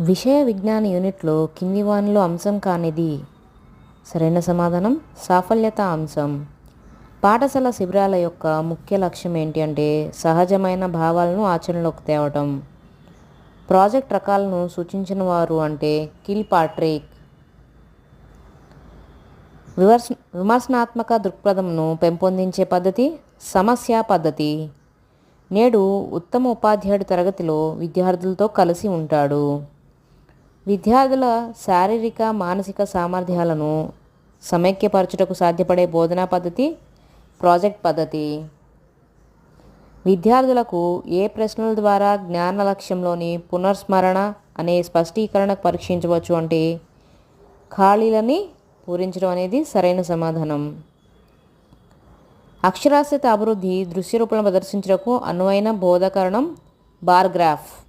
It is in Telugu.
విషయ విజ్ఞాన యూనిట్లో కింది వానిలో అంశం కానిది. సరైన సమాధానం? సాఫల్యత అంశం. పాఠశాల శిబిరాల యొక్క ముఖ్య లక్ష్యం ఏంటి అంటే సహజమైన భావాలను ఆచరణలోకి తేవటం. ప్రాజెక్ట్ రకాలను సూచించిన వారు అంటే కిల్ పాట్రిక్. వివర్స్ విమర్శనాత్మక దృక్పథంను పెంపొందించే పద్ధతి? సమస్య పద్ధతి. నేడు ఉత్తమ ఉపాధ్యాయుడు తరగతిలో విద్యార్థులతో కలిసి ఉంటాడు. విద్యార్థుల శారీరక మానసిక సామర్థ్యాలను సమైక్యపరచుటకు సాధ్యపడే బోధనా పద్ధతి ప్రాజెక్ట్ పద్ధతి. విద్యార్థులకు ఏ ప్రశ్నల ద్వారా జ్ఞాన లక్ష్యంలోని పునర్స్మరణ అనే స్పష్టీకరణ పరీక్షించవచ్చు అంటే ఖాళీలని పూరించడం అనేది సరైన సమాధానం. అక్షరాస్యత అభివృద్ధి దృశ్య రూపంలో ప్రదర్శించడానికి అనువైన బోధకరణం బార్ గ్రాఫ్.